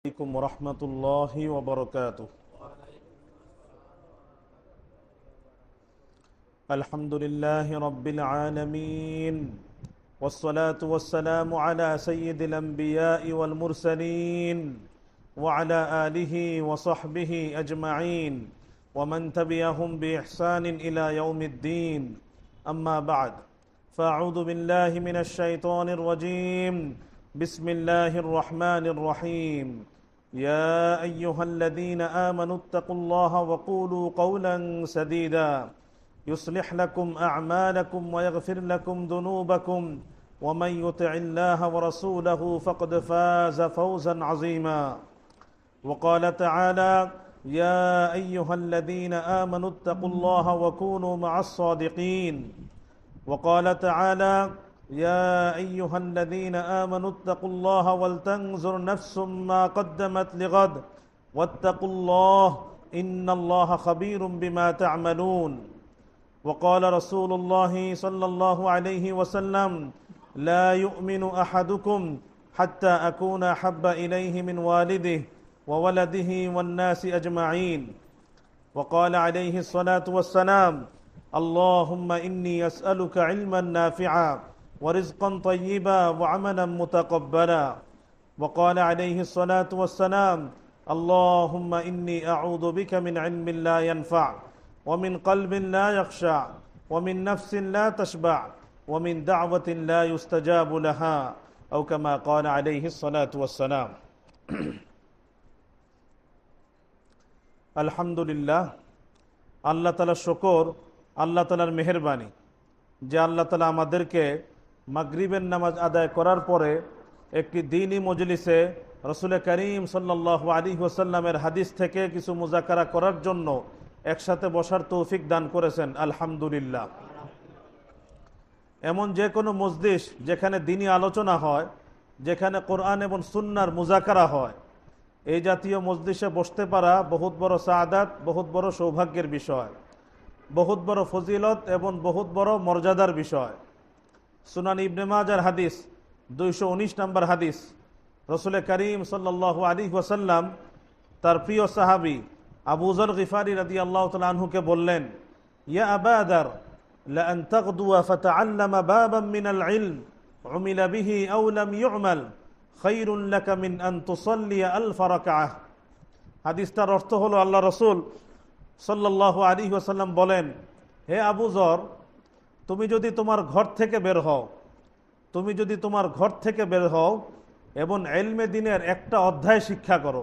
عليكم ورحمة الله وبركاته. الحمد لله رب العالمين والصلاة والسلام على سيد الأنبياء والمرسلين وعلى آله وصحبه أجمعين ومن تبعهم بإحسان إلى يوم الدين. أما بعد فأعوذ بالله من الشيطان الرجيم. بسم الله الرحمن الرحيم. يا أيها الذين آمنوا اتقوا الله وقولوا قولا سديدا. يصلح لكم أعمالكم ويغفر لكم ذنوبكم. ومن يطع الله ورسوله فقد فاز فوزا عظيما. وقال تعالى يا أيها الذين آمنوا اتقوا الله وكونوا مع الصادقين. وقال تعالى يا أيها الذين آمنوا اتقوا الله ولتنظر نفس ما قدمت لغد. واتقوا الله إن الله خبير بما تعملون. وقال رسول الله صلى الله عليه وسلم لا يؤمن أحدكم حتى أكون أحب إليه من والده وولده والناس أجمعين. وقال عليه الصلاة والسلام اللهم إني أسألك علما نافعا. ورزقا طيبا وعملا متقبلا وقال عليه الصلاة والسلام اللهم إني أعوذ بك من علم لا ينفع ومن قلب لا يخشع ومن نفس لا تشبع ومن دعوة لا يستجاب لها أو كما قال عليه الصلاة والسلام আলহামদুলিল্লাহ আল্লাহ তালা শকর আল্লাহ তালার মেহরবানি যে আল্লাহ তালা আমাদেরকে মাগরিবের নামাজ আদায় করার পরে একটি দিনই মজলিসে রসুল করিম সাল্লাহ আলী ওসাল্লামের হাদিস থেকে কিছু মুজাকারা করার জন্য একসাথে বসার তৌফিক দান করেছেন, আলহামদুলিল্লাহ। এমন যে কোনো মসজিদ যেখানে দিনই আলোচনা হয়, যেখানে কোরআন এবং সুন্নার মুজাকারা হয়, এই জাতীয় মসজিষে বসতে পারা বহুত বড় সাদাত, বহুত বড় সৌভাগ্যের বিষয়, বহুত বড় ফজিলত এবং বহুত বড় মর্যাদার বিষয়। সুনান ইবনে মাজার হাদিস দুইশো উনিশ নম্বর হাদিস রসুল করিম সাল্লাহ আলী ওসাল্লাম তার প্রিয় সাহাবি আবুজর গিফারি রাদি আল্লাহ তালহুকে বললেন ইয়া আবাদার لأن تغدو فتعلم بابا من العلم عمل به أو لم يعمل خير لك من أن تصلي ألف ركعة হাদিসটার অর্থ হলো আল্লাহ রসুল সাল্লাহ আলী ওসাল্লাম বলেন হে আবু জর তুমি যদি তোমার ঘর থেকে বের হও, তুমি যদি তোমার ঘর থেকে বের হও, এবং এলমে দিনের একটা অধ্যায় শিক্ষা করো,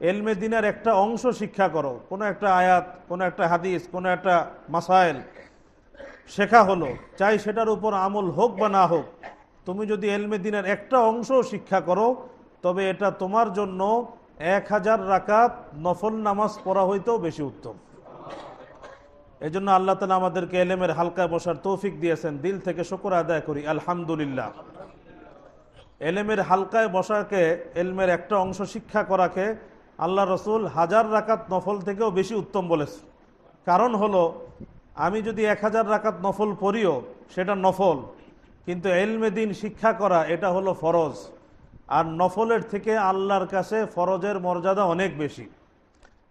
এলমে দিনের একটা অংশ শিক্ষা করো, কোনো একটা আয়াত, কোনো একটা হাদিস, কোনো একটা মাসাইল শেখা হলো, চাই সেটার উপর আমল হোক বা না হোক, তুমি যদি এলমে দিনের একটা অংশ শিক্ষা করো, তবে এটা তোমার জন্য এক হাজার রাকাত নফল নামাজ পড়া হইতেও বেশি উত্তম। এই জন্য আল্লাহ তালা আমাদেরকে এলেমের হালকায় বসার তৌফিক দিয়েছেন। দিল থেকে শকর আদায় করি। আলহামদুলিল্লাহ। এলেমের হালকায় বসাকে, এলমের একটা অংশ শিক্ষা করাকে আল্লাহ রসুল হাজার রাকাত নফল থেকেও বেশি উত্তম বলেছে। কারণ হলো, আমি যদি এক হাজার রাকাত নফল পড়িও, সেটা নফল। কিন্তু এলমে দিন শিক্ষা করা, এটা হলো ফরজ। আর নফলের থেকে আল্লাহর কাছে ফরজের মর্যাদা অনেক বেশি।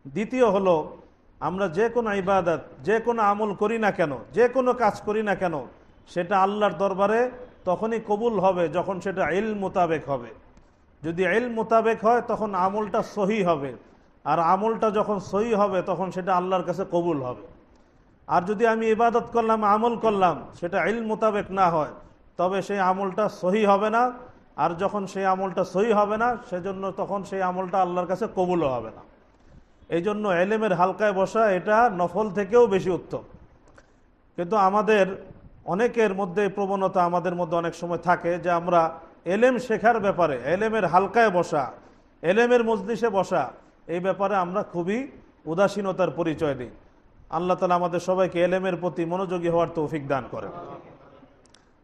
দ্বিতীয় হলো আমরা যে কোনো ইবাদত, যে কোনো আমল করি না কেন, যে কোনো কাজ করি না কেন, সেটা আল্লাহর দরবারে তখনই কবুল হবে যখন সেটা এল মোতাবেক হবে। যদি এল মোতাবেক হয়, তখন আমলটা সহি হবে। আর আমলটা যখন সহি হবে, তখন সেটা আল্লাহর কাছে কবুল হবে। আর যদি আমি ইবাদত করলাম, আমল করলাম, সেটা ইল মোতাবেক না হয়, তবে সেই আমলটা সহি হবে না। আর যখন সেই আমলটা সহি হবে না, সেজন্য তখন সেই আমলটা আল্লাহর কাছে কবুলও হবে না। এই জন্য এলেমের হালকায় বসা এটা নফল থেকেও বেশি উত্তম। কিন্তু আমাদের অনেকের মধ্যে প্রবণতা আমাদের মধ্যে অনেক সময় থাকে যে আমরা এলেম শেখার ব্যাপারে, এলেমের হালকায় বসা, এলেমের মজলিসে বসা, এই ব্যাপারে আমরা খুবই উদাসীনতার পরিচয় দিই। আল্লাহ তালা আমাদের সবাইকে এলেমের প্রতি মনোযোগী হওয়ার তৌফিক দান করেন।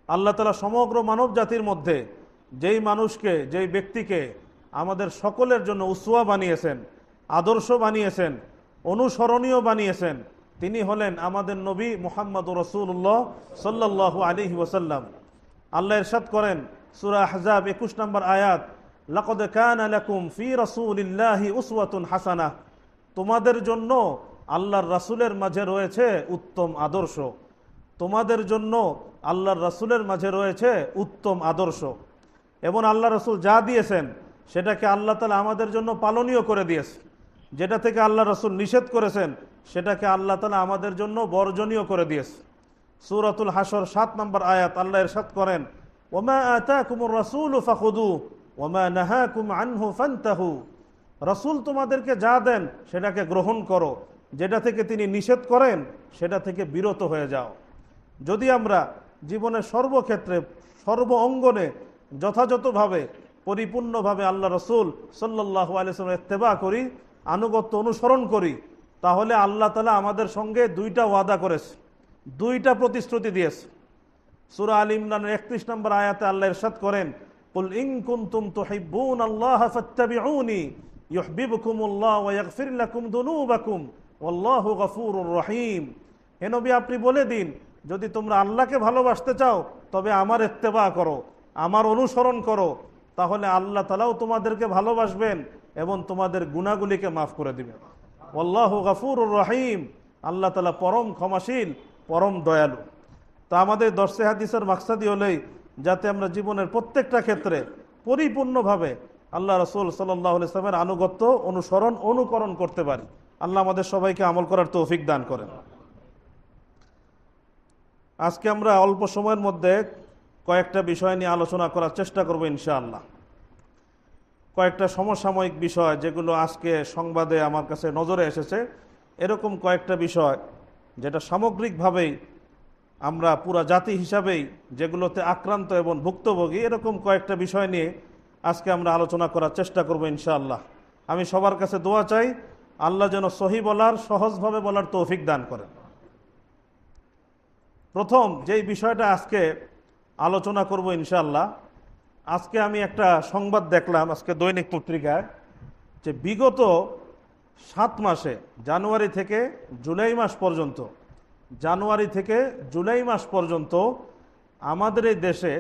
আল্লাহ তালা সমগ্র মানব জাতির মধ্যে যেই মানুষকে, যেই ব্যক্তিকে আমাদের সকলের জন্য উসুয়া বানিয়েছেন আদর্শ বানিয়েছেন, অনুসরণীয় বানিয়েছেন। তিনি হলেন আমাদের নবী মোহাম্মদ রসুল্লাহ সাল্লাহ আলী ওসাল্লাম আল্লাহ ইরশাদ করেন, সুরা হাজাব একুশ নম্বর আয়াত, লাকদ কানা লাকুম ফি রাসূলিল্লাহি উসওয়াতুন হাসানাহ। তোমাদের জন্য আল্লাহর রাসূলের মাঝে রয়েছে উত্তম আদর্শ। তোমাদের জন্য আল্লাহর রাসূলের মাঝে রয়েছে উত্তম আদর্শ। এবং আল্লাহ রসুল যা দিয়েছেন, সেটাকে আল্লাহ তালা আমাদের জন্য পালনীয় করে দিয়েছে। যেটা থেকে আল্লাহ রসুল নিষেধ করেছেন, সেটাকে আল্লাহ তালা আমাদের জন্য বর্জনীয় করে দিয়েছে। সুরাতুল হাসর সাত নম্বর আয়াত আল্লাহ এরশাদ করেন, ওমা আতা কুমুর রসুল ফাখুদু ওমা নাহা কুম আনহু ফান্তাহু। রসুল তোমাদেরকে যা দেন, সেটাকে গ্রহণ করো। যেটা থেকে তিনি নিষেধ করেন, সেটা থেকে বিরত হয়ে যাও। যদি আমরা জীবনের সর্বক্ষেত্রে, সর্ব অঙ্গনে যথাযথভাবে, পরিপূর্ণভাবে আল্লাহ রসুল সাল্লাহ আলিয়াল্লামের ইত্তেবা করি আনুগত্য অনুসরণ করি, তাহলে আল্লাহ তালা আমাদের সঙ্গে দুইটা ওয়াদা করেছে, দুইটা প্রতিশ্রুতি দিয়েছে। সুরা আল ইমরানের একত্রিশ নম্বর আয়াতে আল্লাহ ইরশাদ করেন, কুল ইন কুনতুম তুহিব্বুন আল্লাহ ফাত্তাবিউনি ইউহিব্বুকুমুল্লাহ ওয়া ইয়াগফির লাকুম দুনুবাকুম, ওয়াল্লাহু গফুরুর রহিম। হে নবী, আপনি বলে দিন, যদি তোমরা আল্লাহকে ভালোবাসতে চাও, তবে আমার ইত্তেবা করো, আমার অনুসরণ করো, তাহলে আল্লাহ তালাও তোমাদেরকে ভালোবাসবেন। এবং তোমাদের গুণাগুলিকে মাফ করে দিবেন আল্লাহ গাফুর রহিম। আল্লাহ তালা পরম ক্ষমাশীল, পরম দয়ালু। তা আমাদের দর্শে হাদিসের মাকসাদি হলেই যাতে আমরা জীবনের প্রত্যেকটা ক্ষেত্রে পরিপূর্ণভাবে আল্লাহ রসুল সাল্লাহ ইসলামের আনুগত্য, অনুসরণ, অনুকরণ করতে পারি। আল্লাহ আমাদের সবাইকে আমল করার তৌফিক দান করেন। আজকে আমরা অল্প সময়ের মধ্যে কয়েকটা বিষয় নিয়ে আলোচনা করার চেষ্টা করব ইনশাআল্লাহ। কয়েকটা সমসাময়িক বিষয় যেগুলো আজকে সংবাদে আমার কাছে নজরে এসেছে, এরকম কয়েকটা বিষয় যেটা সামগ্রিকভাবেই আমরা পুরা জাতি হিসাবেই যেগুলোতে আক্রান্ত এবং ভুক্তভোগী, এরকম কয়েকটা বিষয় নিয়ে আজকে আমরা আলোচনা করার চেষ্টা করব ইনশাআল্লাহ। আমি সবার কাছে দোয়া চাই, আল্লাহ যেন সহি বলার, সহজভাবে বলার তৌফিক দান করেন। প্রথম যেই বিষয়টা আজকে আলোচনা করব ইনশাল্লাহ আজকে আমি একটা সংবাদ দেখলাম, আজকে দৈনিক পত্রিকায়, যে বিগত সাত মাসে, জানুয়ারি থেকে জুলাই মাস পর্যন্ত, জানুয়ারি থেকে জুলাই মাস পর্যন্ত আমাদের এই দেশে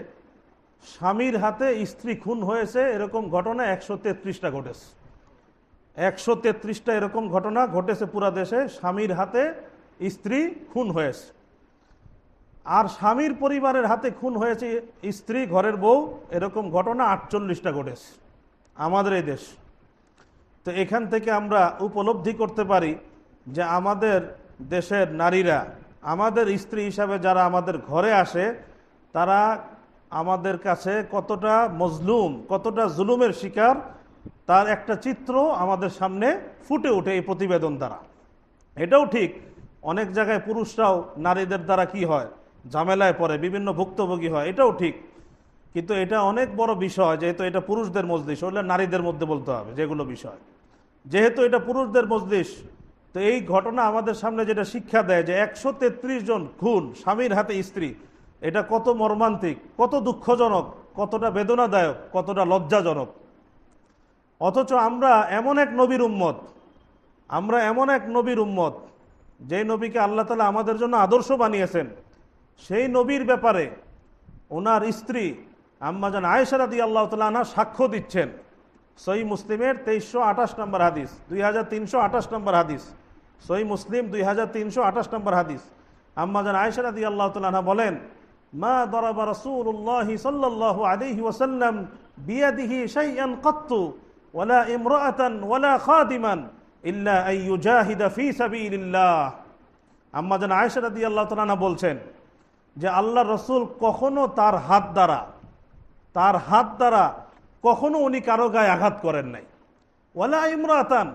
স্বামীর হাতে স্ত্রী খুন হয়েছে, এরকম ঘটনা একশো তেত্রিশটা ঘটেছে। একশো তেত্রিশটা এরকম ঘটনা ঘটেছে পুরা দেশে, স্বামীর হাতে স্ত্রী খুন হয়েছে। আর স্বামীর পরিবারের হাতে খুন হয়েছে স্ত্রী, ঘরের বউ, এরকম ঘটনা আটচল্লিশটা ঘটেছে আমাদের এই দেশ। তো এখান থেকে আমরা উপলব্ধি করতে পারি যে আমাদের দেশের নারীরা, আমাদের স্ত্রী হিসাবে যারা আমাদের ঘরে আসে, তারা আমাদের কাছে কতটা মজলুম, কতটা জুলুমের শিকার, তার একটা চিত্র আমাদের সামনে ফুটে ওঠে এই প্রতিবেদন দ্বারা। এটাও ঠিক, অনেক জায়গায় পুরুষরাও নারীদের দ্বারা কি হয় ঝামেলায় পড়ে, বিভিন্ন ভুক্তভোগী হয়, এটাও ঠিক। কিন্তু এটা অনেক বড় বিষয়, যেহেতু এটা পুরুষদের মজলিস ওগুলো নারীদের মধ্যে বলতে হবে, যেগুলো বিষয়। যেহেতু এটা পুরুষদের মজলিস, তো এই ঘটনা আমাদের সামনে যেটা শিক্ষা দেয় যে একশো তেত্রিশ জন খুন, স্বামীর হাতে স্ত্রী, এটা কত মর্মান্তিক, কত দুঃখজনক, কতটা বেদনাদায়ক, কতটা লজ্জাজনক। অথচ আমরা এমন এক নবীর উম্মত, আমরা এমন এক নবীর উম্মত, যেই নবীকে আল্লাহ তালা আমাদের জন্য আদর্শ বানিয়েছেন। সেই নবীর ব্যাপারে ওনার স্ত্রী আম্মাজান আয়েশারাদি আল্লাহ তালা সাক্ষ্য দিচ্ছেন। সই মুসলিমের তেইশশো আঠাশ নম্বর হাদিস, দুই হাজার তিনশো আঠাশ নম্বর হাদিস সই মুসলিম দুই হাজার তিনশো আঠাশ নম্বর হাদিস। আম্মাজান আয়েশারাদি আল্লাহ তালা বলেন, মা দরাবা রসুল্লাহ সাল্লাহ আলিহি ওসাল্লাম বিয়াদিহি শাইয়ান কত্তু, ওয়ালা ইমরাতান ওয়ালা খাদিমান ইল্লা আইয়ুজাহিদা ফি সাবিলিল্লাহ। আম্মাজান আয়েশারাদি আল্লাহ তালা বলছেন যে আল্লাহ রসুল কখনো তার হাত দ্বারা, তার হাত দ্বারা কখনো উনি কারও গায়ে আঘাত করেন নাই। ওয়ালা ইমরাতান,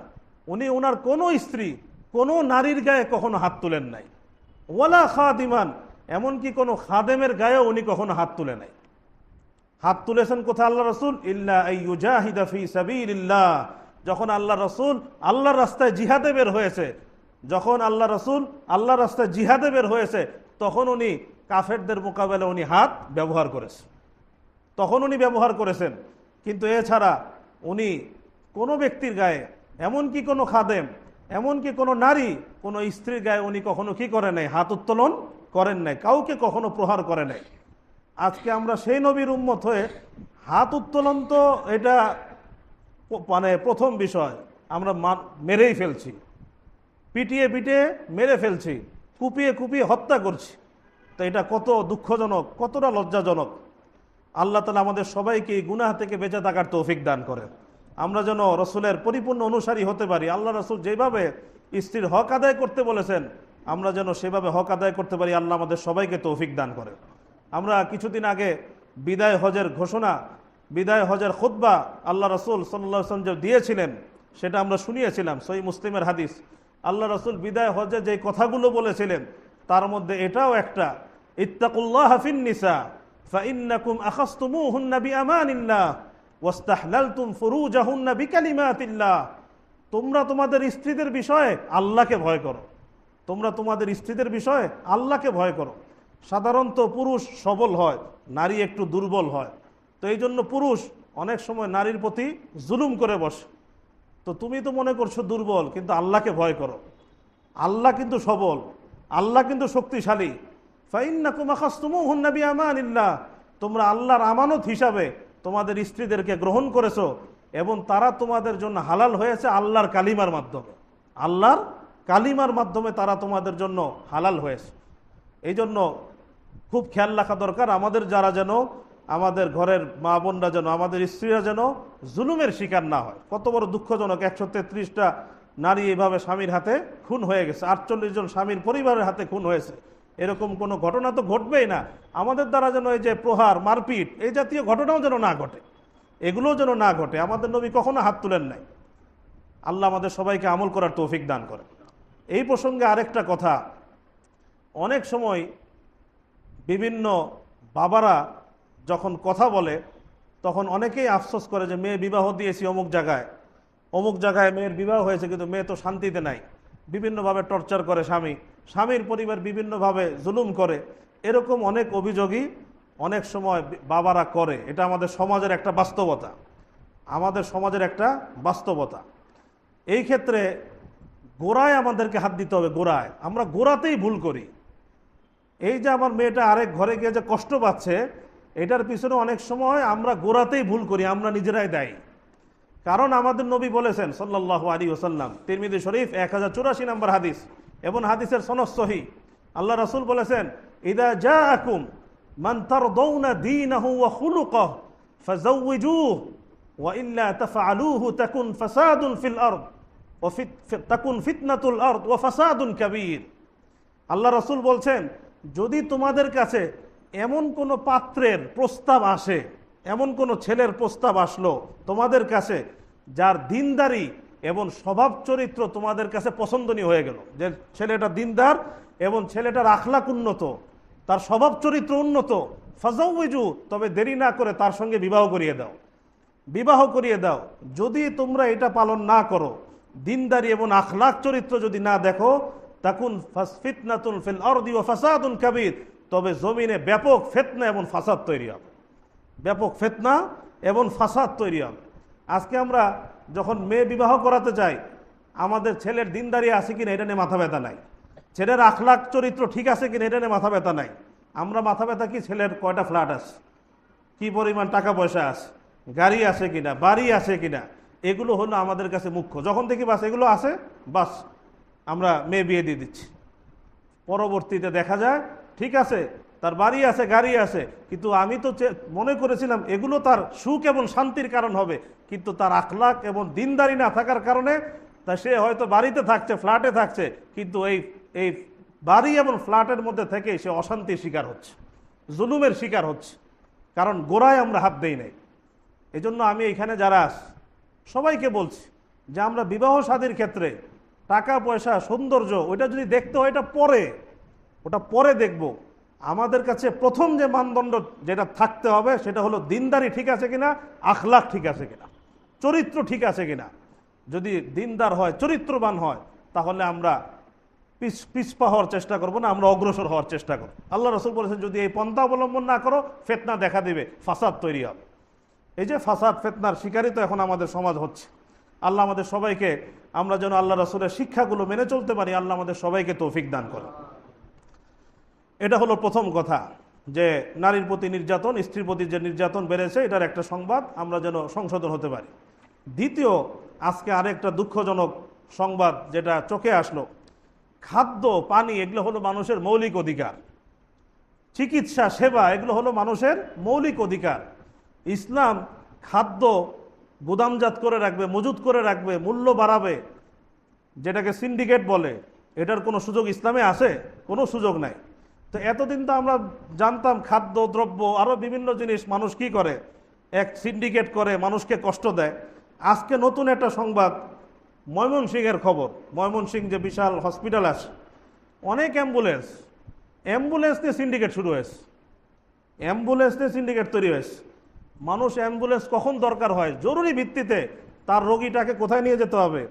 উনি ওনার কোনো স্ত্রী, কোনো নারীর গায়ে কখনো হাত তুলেন নাই। ওয়ালা খাদিমান, এমনকি কোনো খাদেমের গায়েও উনি কখনো হাত তুলে নাই। হাত তুলেছেন কোথায় আল্লাহ রসুল? ইল্লাহিদাফি সাবিল্লাহ যখন আল্লাহ রসুল আল্লাহর রাস্তায় জিহাদে বের হয়েছে, যখন আল্লাহ রসুল আল্লাহ রাস্তায় জিহাদে বের হয়েছে, তখন উনি কাফেরদের মোকাবেলা উনি হাত ব্যবহার করেছে তখন উনি ব্যবহার করেছেন, কিন্তু এছাড়া উনি কোনো ব্যক্তির গায়ে, এমনকি কোনো খাদেম, এমনকি কোনো নারী, কোনো স্ত্রীর গায়ে উনি কখনো কি করে নাই, হাত উত্তোলন করেন নাই, কাউকে কখনো প্রহার করে নাই। আজকে আমরা সেই নবীর উম্মত হয়ে হাত উত্তোলন তো এটা মানে প্রথম বিষয়, আমরা মেরেই ফেলছি। পিটিয়ে পিটিয়ে মেরে ফেলছি, কুপিয়ে কুপিয়ে হত্যা করছি। তো এটা কত দুঃখজনক, কতটা লজ্জাজনক। আল্লাহ তালা আমাদের সবাইকে গুনাহ থেকে বেঁচে থাকার তৌফিক দান করেন। আমরা যেন রসুলের পরিপূর্ণ অনুসারী হতে পারি, আল্লাহ রসুল যেভাবে স্ত্রীর হক আদায় করতে বলেছেন, আমরা যেন সেভাবে হক আদায় করতে পারি, আল্লাহ আমাদের সবাইকে তৌফিক দান করে আমরা কিছুদিন আগে বিদায় হজের ঘোষণা, বিদায় হজের খুদ্া আল্লাহ রসুল সাল্লাহ যে দিয়েছিলেন, সেটা আমরা শুনিয়েছিলাম সই মুসলিমের হাদিস। আল্লাহ রসুল বিদায় হজে যে কথাগুলো বলেছিলেন, তার মধ্যে এটাও একটা ইত্তাকুল্লাহ হাফিন নিসা فإنكم أخذتموهن بأمان الله واستحللتم فروجهن بكلمات الله তোমরা তোমাদের স্ত্রীদের বিষয়ে আল্লাহকে ভয় করো তোমরা তোমাদের স্ত্রীদের বিষয়ে আল্লাহকে ভয় করো সাধারণত পুরুষ সবল হয় নারী একটু দুর্বল হয় তো এই জন্য পুরুষ অনেক সময় নারীর প্রতি জুলুম করে বসে তো তুমি তো মনে করছো দুর্বল কিন্তু আল্লাহকে ভয় করো আল্লাহ কিন্তু সবল আল্লাহ কিন্তু শক্তিশালী তোমরা আল্লাহর আমানত হিসাবে তোমাদের স্ত্রীদেরকে গ্রহণ করেছ এবং তারা তোমাদের জন্য হালাল হয়েছে আল্লাহর কালিমার মাধ্যমে। আল্লাহর কালিমার মাধ্যমে তারা তোমাদের জন্য হালাল হয়েছে। এই জন্য খুব খেয়াল রাখা দরকার আমাদের যারা যেন, আমাদের ঘরের মা বোনরা যেন, আমাদের স্ত্রীরা যেন জুলুমের শিকার না হয়। কত বড় দুঃখজনক, একশো তেত্রিশটা নারী এভাবে স্বামীর হাতে খুন হয়ে গেছে, আটচল্লিশ জন স্বামীর পরিবারের হাতে খুন হয়েছে। এরকম কোনো ঘটনা তো ঘটবেই না। আমাদের দ্বারা যেন এই যে প্রহার, মারপিট, এই জাতীয় ঘটনাও যেন না ঘটে। এগুলোও যেন না ঘটে। আমাদের নবী কখনো হাত তুলেন নাই। আল্লাহ আমাদের সবাইকে আমল করার তৌফিক দান করে এই প্রসঙ্গে আরেকটা কথা। অনেক সময় বিভিন্ন বাবারা যখন কথা বলে, তখন অনেকেই আফসোস করে যে মেয়ে বিবাহ দিয়েছি অমুক জায়গায়। অমুক জায়গায় মেয়ের বিবাহ হয়েছে, কিন্তু মেয়ে তো শান্তিতে নাই। বিভিন্নভাবে টর্চার করে স্বামী। স্বামীর পরিবার বিভিন্নভাবে জুলুম করে। এরকম অনেক অভিযোগই অনেক সময় বাবারা করে। এটা আমাদের সমাজের একটা বাস্তবতা। আমাদের সমাজের একটা বাস্তবতা। এই ক্ষেত্রে গোড়ায় আমাদেরকে হাত দিতে হবে, গোড়ায়। আমরা গোড়াতেই ভুল করি। এই যে আমার মেয়েটা আরেক ঘরে গিয়ে যে কষ্ট পাচ্ছে, এটার পিছনে অনেক সময় আমরা গোড়াতেই ভুল করি, আমরা নিজেরাই দায়ী। কারণ আমাদের নবী বলেছেন সাল্লাহ আলী ওসাল্লাম তিরমিদি শরীফ এক হাজার চুরাশি নম্বর হাদিস এবং হাদিসের সনদ সহি আল্লাহ রাসুল বলেছেন ইদা যা আকুম মান্তার দৌনা দিন খুলুকহ ফাজাউজুহ وإلا تفعلوه تكن فساد في الأرض وفت تكن فتنة الأرض وفساد كبير আল্লাহ রসুল বলছেন যদি তোমাদের কাছে এমন কোনো পাত্রের প্রস্তাব আসে এমন কোনো ছেলের প্রস্তাব আসলো তোমাদের কাছে যার দিনদারি এবং স্বভাব চরিত্র তোমাদের কাছে পছন্দনীয় হয়ে গেল। যে ছেলেটা দিনদার এবং ছেলেটার আখলাক উন্নত, তার স্বভাব চরিত্র উন্নত, ফাজাউজু, তবে দেরি না করে তার সঙ্গে বিবাহ করিয়ে দাও। বিবাহ করিয়ে দাও। যদি তোমরা এটা পালন না করো, দিনদারি এবং আখলাক চরিত্র যদি না দেখো, তাকুন ফিতনাতুন ফিল অর্দি ও ফাসাদুন কাবির, তবে জমিনে ব্যাপক ফেতনা এবং ফাসাদ তৈরি হবে। ব্যাপক ফেতনা এবং ফাসাদ তৈরি হবে। আজকে আমরা যখন মেয়ে বিবাহ করাতে চাই আমাদের ছেলের দিনদারি আছে কিনা এটা নিয়ে মাথা ব্যথা নাই। ছেলের আখলাক চরিত্র ঠিক আছে কিনা এটা নিয়ে মাথা ব্যথা নাই। আমরা মাথা ব্যথা কি? ছেলের কয়টা ফ্ল্যাট আছে? কি পরিমাণ টাকা পয়সা আছে? গাড়ি আছে কিনা? বাড়ি আছে কিনা? এগুলো হলো আমাদের কাছে মুখ্য। যখন দেখি বাস, এগুলো আছে, বাস, আমরা মেয়ে বিয়ে দিয়ে দিচ্ছি। পরবর্তীতে দেখা যায়, ঠিক আছে তার বাড়ি আছে, গাড়ি আছে, কিন্তু আমি তো মনে করেছিলাম এগুলো তার সুখ এবং শান্তির কারণ হবে, কিন্তু তার আখলাক এবং দিনদারি না থাকার কারণে তা সে হয়তো বাড়িতে থাকছে, ফ্ল্যাটে থাকছে, কিন্তু এই এই বাড়ি এবং ফ্ল্যাটের মধ্যে থেকে সে অশান্তির শিকার হচ্ছে, জুলুমের শিকার হচ্ছে, কারণ গোড়ায় আমরা হাত দেই নাই। এই জন্য আমি এখানে যারা আস, সবাইকে বলছি যে আমরা বিবাহ শাদীর ক্ষেত্রে টাকা, পয়সা, সৌন্দর্য, ওইটা যদি দেখতে হয় এটা পরে, ওটা পরে দেখব। আমাদের কাছে প্রথম যে মানদণ্ড যেটা থাকতে হবে সেটা হলো দিনদারি ঠিক আছে কিনা, আখলাখ ঠিক আছে কিনা, চরিত্র ঠিক আছে কিনা। যদি দিনদার হয়, চরিত্রবান হয়, তাহলে আমরা পিছ, পিছপা হওয়ার চেষ্টা করব না, আমরা অগ্রসর হওয়ার চেষ্টা করব। আল্লাহ রসুল বলেছেন, যদি এই পন্থা অবলম্বন না করো, ফেতনা দেখা দিবে, ফাসাদ তৈরি হবে। এই যে ফাসাদ, ফেতনার শিকারই তো এখন আমাদের সমাজ হচ্ছে। আল্লাহ আমাদের সবাইকে, আমরা যেন আল্লাহ রসুলের শিক্ষাগুলো মেনে চলতে পারি, আল্লাহ আমাদের সবাইকে তৌফিক দান করে এটা হলো প্রথম কথা, যে নারীর প্রতি নির্যাতন, স্ত্রীর প্রতি যে নির্যাতন বেড়েছে, এটার একটা সংবাদ আমরা যেন সংশোধন হতে পারি। দ্বিতীয়, আজকে আরেকটা দুঃখজনক সংবাদ যেটা চোখে আসলো, খাদ্য, পানি, এগুলো হলো মানুষের মৌলিক অধিকার। চিকিৎসা, সেবা, এগুলো হলো মানুষের মৌলিক অধিকার। ইসলাম খাদ্য গুদামজাত করে রাখবে, মজুত করে রাখবে, মূল্য বাড়াবে, যেটাকে সিন্ডিকেট বলে। এটার কোনো সুযোগ ইসলামে আছে? কোনো সুযোগ নাই। তো এতদিন তো আমরা জানতাম খাদ্য, দ্রব্য আরও বিভিন্ন জিনিস মানুষ কি করে? এক সিন্ডিকেট করে, মানুষকে কষ্ট দেয়। আজকে নতুন একটা সংবাদ, ময়মনসিংহের খবর। ময়মনসিংহ যে বিশাল হসপিটাল আছে, অনেক অ্যাম্বুলেন্স অ্যাম্বুলেন্স নিয়ে সিন্ডিকেট শুরু হয়েছে। অ্যাম্বুলেন্স নিয়ে সিন্ডিকেট তৈরি হয়েছে। মানুষ অ্যাম্বুলেন্স কখন দরকার হয়? জরুরি ভিত্তিতে তার রোগীটাকে কোথায় নিয়ে যেতে হবে?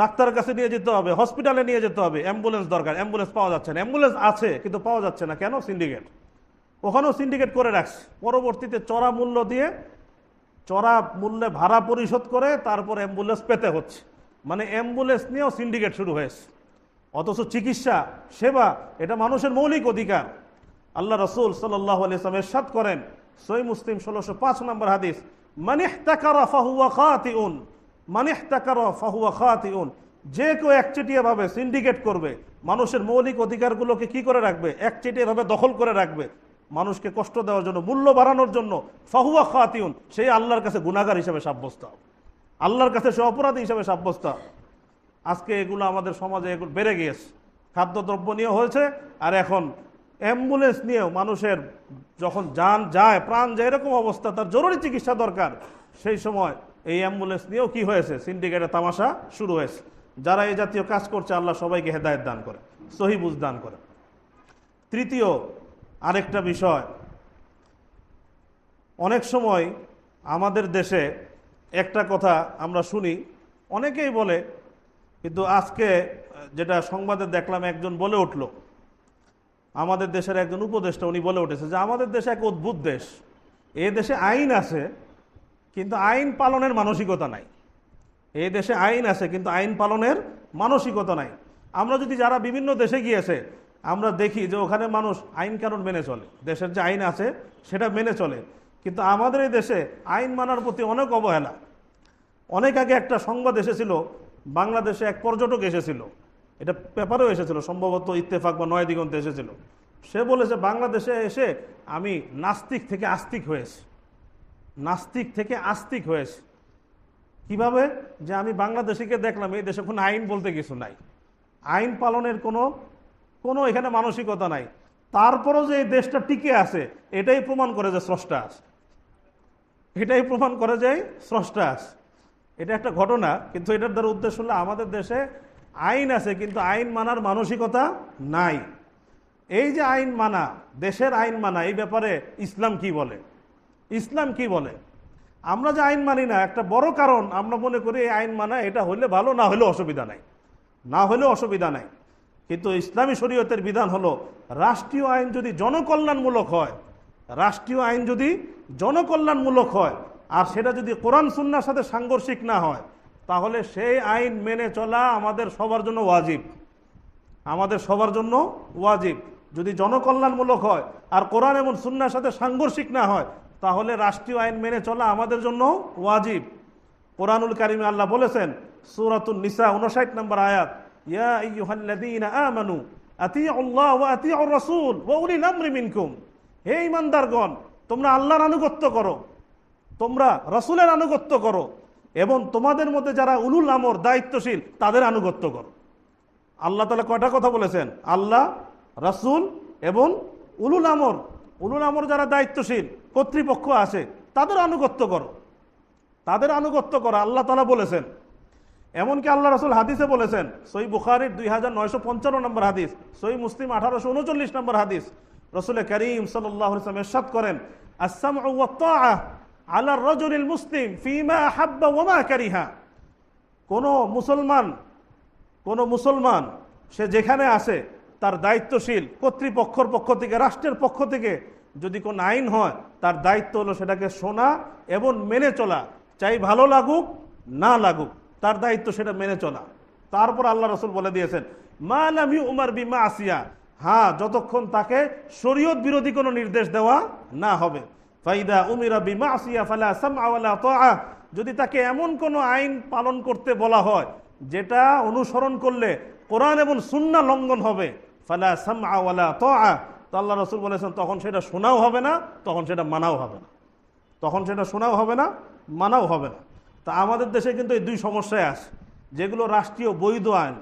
ডাক্তারের কাছে নিয়ে যেতে হবে হসপিটালে নিয়ে যেতে হবে। অ্যাম্বুলেন্স দরকার অ্যাম্বুলেন্স পাওয়া যাচ্ছে না। অ্যাম্বুলেন্স আছে, কিন্তু পাওয়া যাচ্ছে না। কেন? সিন্ডিকেট ওখানেও সিন্ডিকেট করে রাখছে। পরবর্তীতে চড়া মূল্য দিয়ে, চড়া মূল্যে ভাড়া পরিশোধ করে, তারপর অ্যাম্বুলেন্স পেতে হচ্ছে। মানে অ্যাম্বুলেন্স নিয়েও সিন্ডিকেট শুরু হয়েছে। অথচ চিকিৎসা, সেবা, এটা মানুষের মৌলিক অধিকার। আল্লাহ রসুল সাল্লাহ আলিয়াম এরশাদ করেন, সই মুসলিম ষোলোশো পাঁচ নম্বর হাদিস ফাহুয়া খাতিউন। তাকারা ফাহুয়া যে কেউ একচেটিয়া ভাবে সিন্ডিকেট করবে, মানুষের মৌলিক অধিকারগুলোকে কি করে রাখবে? একচেটিয়া ভাবে দখল করে রাখবে। মানুষকে কষ্ট দেওয়ার জন্য, মূল্য বাড়ানোর জন্য ফাহুয়া খাতিউন, সেই আল্লাহর কাছে গুণাগার হিসেবে সাব্যস্ত। আল্লাহর কাছে সে অপরাধী হিসেবে সাব্যস্ত। আজকে এগুলো আমাদের সমাজে এগুলো বেড়ে গিয়েছে। খাদ্যদ্রব্য নিয়ে হয়েছে, আর এখন অ্যাম্বুলেন্স নিয়েও মানুষের যখন যান যায়, প্রাণ যায়, এরকম অবস্থা, তার জরুরি চিকিৎসা দরকার। সেই সময় এই অ্যাম্বুলেন্স নিয়েও কি হয়েছে? সিন্ডিকেটের তামাশা শুরু হয়েছে। যারা এই জাতীয় কাজ করছে, আল্লাহ সবাইকে হেদায়ত দান করে সহিবুজ দান করে। তৃতীয়, আরেকটা বিষয়। অনেক সময় আমাদের দেশে একটা কথা আমরা শুনি, অনেকেই বলে, কিন্তু আজকে যেটা সংবাদে দেখলাম, একজন বলে উঠল। আমাদের দেশের একজন উপদেষ্টা উনি বলে উঠেছে যে, আমাদের দেশে এক অদ্ভুত দেশ। এ দেশে আইন আছে কিন্তু আইন পালনের মানসিকতা নাই। এই দেশে আইন আছে, কিন্তু আইন পালনের মানসিকতা নাই। আমরা যদি যারা বিভিন্ন দেশে গিয়েছে, আমরা দেখি যে ওখানে মানুষ আইন কানুন মেনে চলে। দেশের যে আইন আছে, সেটা মেনে চলে। কিন্তু আমাদের এই দেশে আইন মানার প্রতি অনেক অবহেলা। অনেক আগে একটা সংবাদ এসেছিল, বাংলাদেশে এক পর্যটক এসেছিল। এটা পেপারেও এসেছিল, সম্ভবত ইত্তেফাক বা নয় দিগন্তে এসেছিল। সে বলেছে, বাংলাদেশে এসে আমি নাস্তিক থেকে আস্তিক হয়েছি। নাস্তিক থেকে আস্তিক হয়েছে। কীভাবে? যে আমি বাংলাদেশিকে দেখলাম, এই দেশে কোনো আইন বলতে কিছু নাই। আইন পালনের কোনো কোনো এখানে মানসিকতা নাই। তারপরও যে এই দেশটা টিকে আছে, এটাই প্রমাণ করে যে স্রষ্টা আছে। এটাই প্রমাণ করে যে স্রষ্টা আছে। এটা একটা ঘটনা, কিন্তু এটার দ্বারা উদ্দেশ্য হলো আমাদের দেশে আইন আছে, কিন্তু আইন মানার মানসিকতা নাই। এই যে আইন মানা, দেশের আইন মানা, এই ব্যাপারে ইসলাম কি বলে? ইসলাম কি বলে? আমরা যে আইন মানি না, একটা বড় কারণ আমরা মনে করি এই আইন মানা, এটা হলে ভালো, না হলে অসুবিধা নাই। না হলেও অসুবিধা নাই। কিন্তু ইসলামী শরীয়তের বিধান হলো, রাষ্ট্রীয় আইন যদি জনকল্যাণমূলক হয়, রাষ্ট্রীয় আইন যদি জনকল্যাণমূলক হয়, আর সেটা যদি কোরআন সুন্নার সাথে সাংঘর্ষিক না হয়, তাহলে সেই আইন মেনে চলা আমাদের সবার জন্য ওয়াজিব। আমাদের সবার জন্য ওয়াজিব। যদি জনকল্যাণমূলক হয়, আর কোরআন এবং সুন্নার সাথে সাংঘর্ষিক না হয় তাহলে রাষ্ট্রীয় আইন মেনে চলা আমাদের জন্য ওয়াজিব। কোরআনুল কারিমে আল্লাহ বলেছেন সুরাতুল নিসা উনষাট নম্বর আয়াত হে তোমরা আল্লাহর আনুগত্য করো, তোমরা রাসূলের করো, এবং তোমাদের যারা উলুল দায়িত্বশীল, তাদের আনুগত্য করো। আল্লাহ তালা কয়টা কথা বলেছেন? আল্লাহ, রসুল এবং উলুল আমর। উলুল আমর যারা দায়িত্বশীল কর্তৃপক্ষ আছে, তাদের আনুগত্য করো। তাদের আনুগত্য করো, আল্লাহ তালা বলেছেন। এমনকি আল্লাহ রসুল হাদিসে বলেছেন সই বুখারির দুই হাজার নয়শো পঞ্চান্ন নম্বর হাদিস সই মুসলিম আঠারোশো উনচল্লিশ নম্বর হাদিস রসুলের করিম সাল্লাহ এরশাদ করেন আসাম আল্লাহ রজুল মুসলিম ফিমা হাব্বা ওমা কারিহা। কোনো মুসলমান কোনো মুসলমান, সে যেখানে আছে, তার দায়িত্বশীল কর্তৃপক্ষর পক্ষ থেকে, রাষ্ট্রের পক্ষ থেকে যদি কোন আইন হয়, তার দায়িত্ব হলো সেটাকে শোনা এবং মেনে চলা। চাই ভালো লাগুক, না লাগুক, তার দায়িত্ব সেটা মেনে চলা। তারপর আল্লাহ রসুল বলে দিয়েছেন, মা লামি উমার বিমা আসিয়া। হ্যাঁ যতক্ষণ তাকে শরীয়ত বিরোধী কোনো নির্দেশ দেওয়া না হবে। ফাইদা উমিরা বিমা আসিয়া ফালা ওয়ালা তাআ। যদি তাকে এমন কোনো আইন পালন করতে বলা হয়, যেটা অনুসরণ করলে কোরআন এবং সুন্না লঙ্ঘন হবে, ফালা ওয়ালা তাআ। তো আল্লাহ রসুল বলেছেন, তখন সেটা শোনাও হবে না, তখন সেটা মানাও হবে না। তখন সেটা শোনাও হবে না, মানাও হবে না। তা আমাদের দেশে কিন্তু এই দুই সমস্যায় আছে। যেগুলো রাষ্ট্রীয় বৈধ আইন,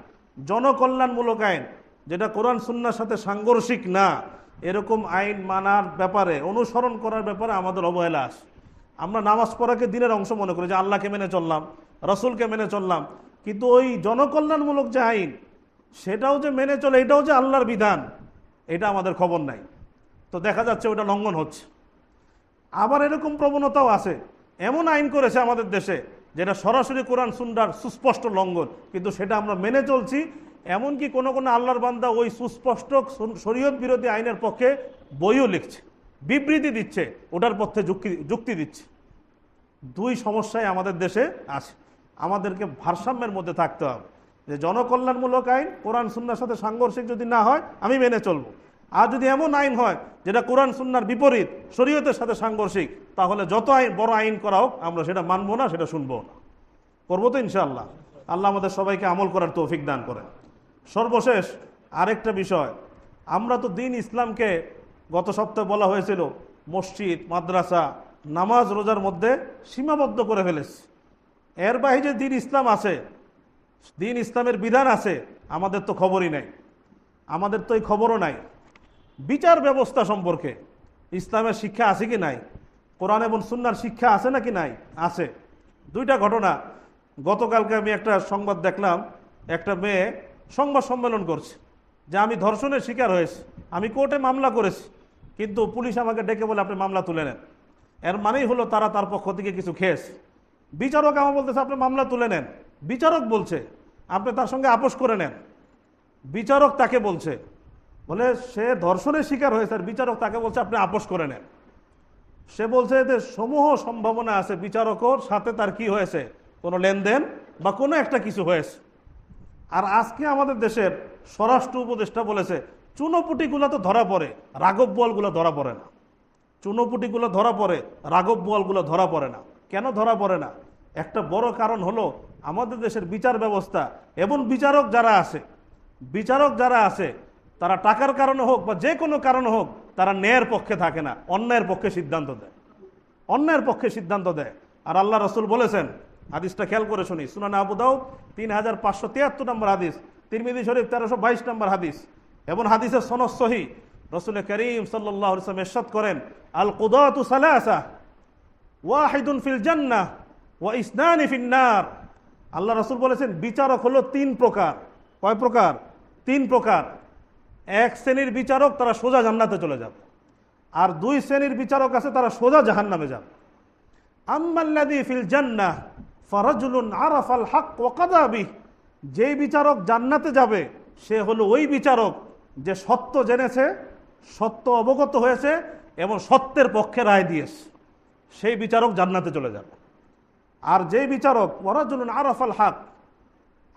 জনকল্যাণমূলক আইন, যেটা কোরআন সুন্নার সাথে সাংঘর্ষিক না, এরকম আইন মানার ব্যাপারে, অনুসরণ করার ব্যাপারে আমাদের অবহেলা আছে। আমরা নামাজ পড়াকে দিনের অংশ মনে করি যে আল্লাহকে মেনে চললাম, রসুলকে মেনে চললাম। কিন্তু ওই জনকল্যাণমূলক যে আইন, সেটাও যে মেনে চলে, এটাও যে আল্লাহর বিধান। এটা আমাদের খবর নাই। তো দেখা যাচ্ছে ওটা লঙ্ঘন হচ্ছে। আবার এরকম প্রবণতাও আছে। এমন আইন করেছে আমাদের দেশে, যেটা সরাসরি কোরআন সুন্ডার সুস্পষ্ট লঙ্ঘন। কিন্তু সেটা আমরা মেনে চলছি। এমনকি কোনো কোনো আল্লাহর বান্দা ওই সুস্পষ্ট শরীয়ত বিরোধী আইনের পক্ষে বইও লিখছে, বিবৃতি দিচ্ছে, ওটার পক্ষে যুক্তি যুক্তি দিচ্ছে। দুই সমস্যায় আমাদের দেশে আছে। আমাদেরকে ভারসাম্যের মধ্যে থাকতে হবে। যে জনকল্যাণমূলক আইন, কোরআন, সুন্নার সাথে সাংঘর্ষিক যদি না হয়, আমি মেনে চলবো। আর যদি এমন আইন হয় যেটা কোরআন, সুন্নার বিপরীত, শরীয়তের সাথে সাংঘর্ষিক, তাহলে যত আইন, বড় আইন করা হোক, আমরা সেটা মানবো না, সেটা শুনব না। করব তো ইনশাআল্লাহ। আল্লাহ আমাদের সবাইকে আমল করার তৌফিক দান করেন। সর্বশেষ আরেকটা বিষয়, আমরা তো দিন ইসলামকে গত সপ্তাহে বলা হয়েছিল, মসজিদ, মাদ্রাসা, নামাজ রোজার মধ্যে সীমাবদ্ধ করে ফেলেছি। এর বাইরে দিন ইসলাম আছে, দিন ইসলামের বিধান আছে, আমাদের তো খবরই নাই। আমাদের তো এই খবরও নাই। বিচার ব্যবস্থা সম্পর্কে। ইসলামের শিক্ষা আছে কি নাই? কোরআন এবং সুন্নার শিক্ষা আছে নাকি নাই? আছে। দুইটা ঘটনা। গতকালকে আমি একটা সংবাদ দেখলাম, একটা মেয়ে সংবাদ সম্মেলন করছে, যে আমি ধর্ষণের শিকার হয়েছি, আমি কোর্টে মামলা করেছি, কিন্তু পুলিশ আমাকে ডেকে বলে, আপনি মামলা তুলে নেন। এর মানেই হলো তারা তার পক্ষ থেকে কিছু খেয়েছে। বিচারক আমার বলতেছে, আপনি মামলা তুলে নেন। বিচারক বলছে, আপনি তার সঙ্গে আপোষ করে নেন। বিচারক তাকে বলছে বলে সে ধর্ষণের শিকার হয়েছে, আর বিচারক তাকে বলছে, আপনি আপোষ করে নেন। সে বলছে যে, সমূহ সম্ভাবনা আছে, বিচারকর সাথে তার কি হয়েছে? কোনো লেনদেন বা কোনো একটা কিছু হয়েছে? আর আজকে আমাদের দেশের স্বরাষ্ট্র উপদেষ্টা বলেছে, চুনোপুটিগুলো তো ধরা পড়ে, রাঘব বলগুলো ধরা পড়ে না। চুনোপুটিগুলো ধরা পড়ে, রাঘব বলগুলো ধরা পড়ে না। কেন ধরা পড়ে না? একটা বড় কারণ হলো, আমাদের দেশের বিচার ব্যবস্থা, এবং বিচারক যারা আছে, বিচারক যারা আছে তারা টাকার কারণে হোক বা যে কোনো কারণে হোক, তারা ন্যায়ের পক্ষে থাকে না, অন্যায়ের পক্ষে সিদ্ধান্ত দেয়। অন্যায়ের পক্ষে সিদ্ধান্ত দেয়। আর আল্লাহ রসুল বলেছেন, হাদিসটা খেয়াল করে শুনি, সুনান আবু দাউদ, তিন হাজার পাঁচশো তিয়াত্তর নম্বর হাদিস তিরমিদি শরীফ তেরোশো বাইশ নম্বর হাদিস, এবং হাদিসের সনদ সহি। রসুল করিম সাল্লাহ ইসলাম এরশাদ করেন আল কুদাতু সালাসা, ওয়াহিদুন ফিল জান্নাহ, ওয়া ইসনানি ফিন্নার আল্লাহ রসুল বলেছেন, বিচারক হলো তিন প্রকার। কয় প্রকার? তিন প্রকার। এক শ্রেণির বিচারক তারা সোজা জান্নাতে চলে যাবে। আর দুই শ্রেণির বিচারক আছে, তারা সোজা জাহান্নামে যাবে। আম্মাল্লাদি ফিল জান্নাহ, ফারাজুলুন আরাফাল হক ওয়াকাদা বিহ। যেই বিচারক জান্নাতে যাবে, সে হলো ওই বিচারক যে সত্য জেনেছে, সত্য অবগত হয়েছে এবং সত্যের পক্ষে রায় দিয়েছে। সেই বিচারক জান্নাতে চলে যাবে। আর যেই বিচারক, ওয়ারাজুলুন আরাফাল হক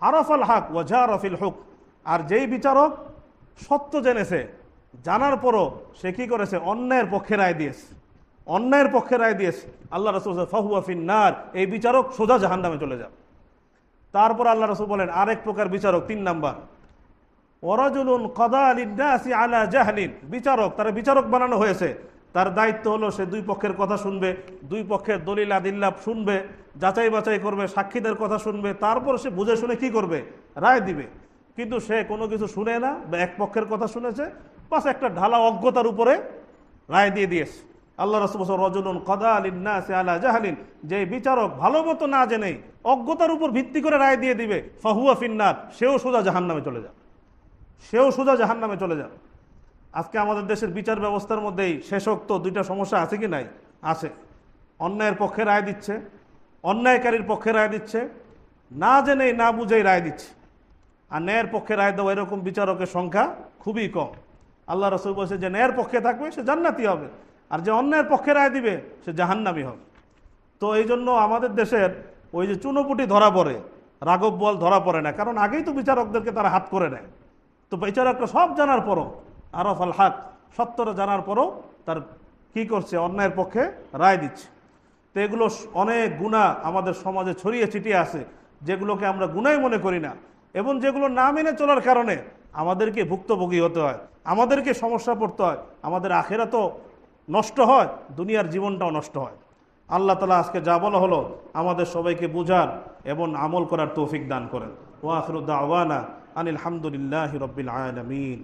আরাফাল হক ওয়াজারফিল হুক আর যেই বিচারক সত্য জেনেছে, জানার পরও সে কি করেছে? অন্যায়ের পক্ষে রায় দিয়েছে। অন্যায়ের পক্ষে রায় দিয়েছে। আল্লাহ রসুল ফাহুয়া ফিন্নার এই বিচারক সোজা জাহান নামে চলে যাবে। তারপর আল্লাহ রসুল বলেন, আরেক প্রকার বিচারক, তিন নাম্বার। ওরাজুলুন কদা আলিনাসি আলা জাহলিন বিচারক, তার বিচারক বানানো হয়েছে। তার দায়িত্ব হলো সে দুই পক্ষের কথা শুনবে, দুই পক্ষের দলিল আদিল্লাভ শুনবে যাচাই বাছাই করবে, সাক্ষীদের কথা শুনবে, তারপর সে বুঝে শুনে কি করবে? রায় দিবে। কিন্তু সে কোনো কিছু শুনে না বা এক পক্ষের কথা শুনেছে, বাস একটা ঢালা অজ্ঞতার উপরে রায় দিয়ে দিয়েছে। আল্লাহ রসুল রজনুন কদা আলিন না সে আলা জাহালিন যে বিচারক ভালো মতো না জেনেই অজ্ঞতার উপর ভিত্তি করে রায় দিয়ে দিবে, ফাহুয়া ফিন্নার, সেও সোজা জাহান নামে চলে যাবে। সেও সোজা জাহান নামে চলে যাবে। আজকে আমাদের দেশের বিচার ব্যবস্থার মধ্যেই শেষোক্ত দুইটা সমস্যা আছে কি নাই? আছে। অন্যায়ের পক্ষে রায় দিচ্ছে, অন্যায়কারীর পক্ষে রায় দিচ্ছে, না জেনেই না বুঝেই রায় দিচ্ছে। আর ন্যায়ের পক্ষে রায় দেওয়া এরকম বিচারকের সংখ্যা খুবই কম। আল্লাহ রসুল বলছে যে ন্যায়ের পক্ষে থাকবে, সে জান্নাতি হবে। আর যে অন্যায়ের পক্ষে রায় দিবে, সে জাহান্নামি হবে। তো এই জন্য আমাদের দেশের ওই যে চুনোপুটি ধরা পড়ে, রাঘব বল ধরা পড়ে না। কারণ আগেই তো বিচারকদেরকে তারা হাত করে নেয়। তো বিচারকরা সব জানার পরও, আরফ আল হাক সত্তর জানার পরও তার কি করছে, অন্যায়ের পক্ষে রায় দিচ্ছে। তো এগুলো অনেক গুণা আমাদের সমাজে ছড়িয়ে ছিটিয়ে আছে, যেগুলোকে আমরা গুণাই মনে করি না। এবং যেগুলো না মেনে চলার কারণে আমাদেরকে ভুক্তভোগী হতে হয়, আমাদেরকে সমস্যা পড়তে হয়, আমাদের আখেরা তো নষ্ট হয়, দুনিয়ার জীবনটাও নষ্ট হয়। আল্লাহ তালা আজকে যা বলা হলো আমাদের সবাইকে বুঝার এবং আমল করার তৌফিক দান করেন। ওয়াখরুদ্দা আওয়ানা আনিল হামদুলিল্লাহ রবিল আলমিন।